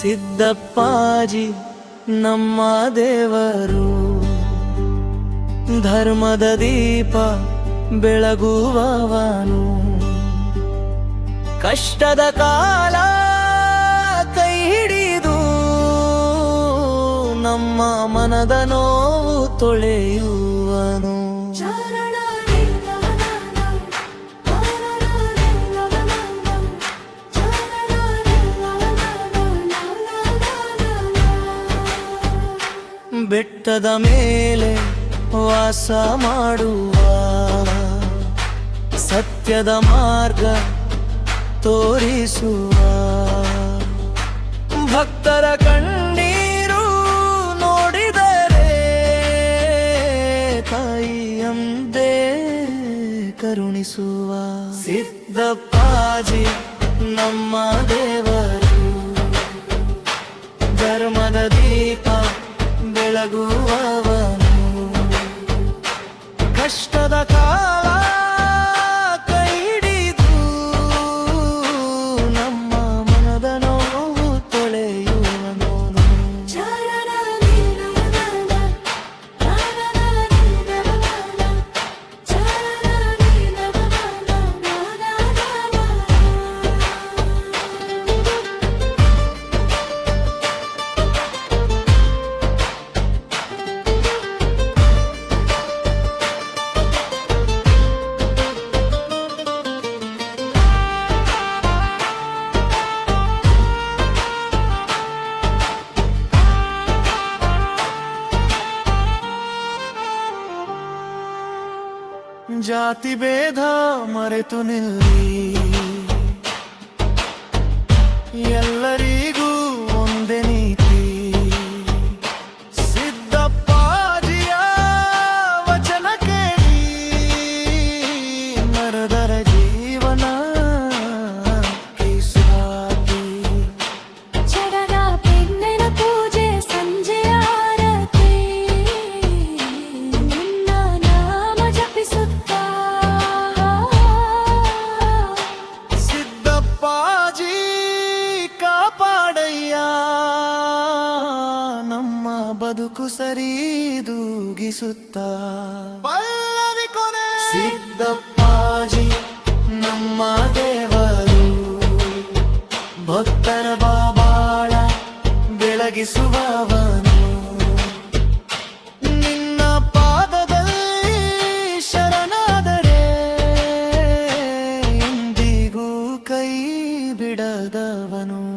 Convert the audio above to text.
ಸಿದ್ದಪ್ಪಾಜಿ ನಮ್ಮ ದೇವರು. ಧರ್ಮದ ದೀಪ ಬೆಳಗುವವನು. ಕಷ್ಟದ ಕಾಲ ಕೈ ಹಿಡಿದು ನಮ್ಮ ಮನದ ನೋವು ತೊಳೆಯುವನು ಬೆಟ್ಟದ ಮೇಲೆ ವಾಸ ಮಾಡುವ ಸತ್ಯದ ಮಾರ್ಗ ತೋರಿಸುವ. ಭಕ್ತರ ಕಣ್ಣೀರು ನೋಡಿದರೆ ತಾಯಿಯಂದೇ ಕರುಣಿಸುವ. ಸಿದ್ದಪ್ಪಾಜಿ ನಮ್ಮ ದೇವರು. ಧರ್ಮದ ದೀಪ ಬೆಳಗುವವನು ಕಷ್ಟದ ಜಾತಿ ಭೇದ ಮರೆತು ನಿಲ್ಲಿ ಎಲ್ಲರಿಗೂ ಬದುಕು ಸರಿದೂಗಿಸುತ್ತ ಪಲ್ಲವಿ ಕೊನೆ. ಸಿದ್ದಪ್ಪಾಜಿ ನಮ್ಮ ದೇವರು ಭಕ್ತರ ಬಾಬಾಳ ಬೆಳಗಿಸುವವನು. ನಿನ್ನ ಪಾದದಲ್ಲಿ ಶರಣಾದರೆ ಎಂದಿಗೂ ಕೈ ಬಿಡದವನು.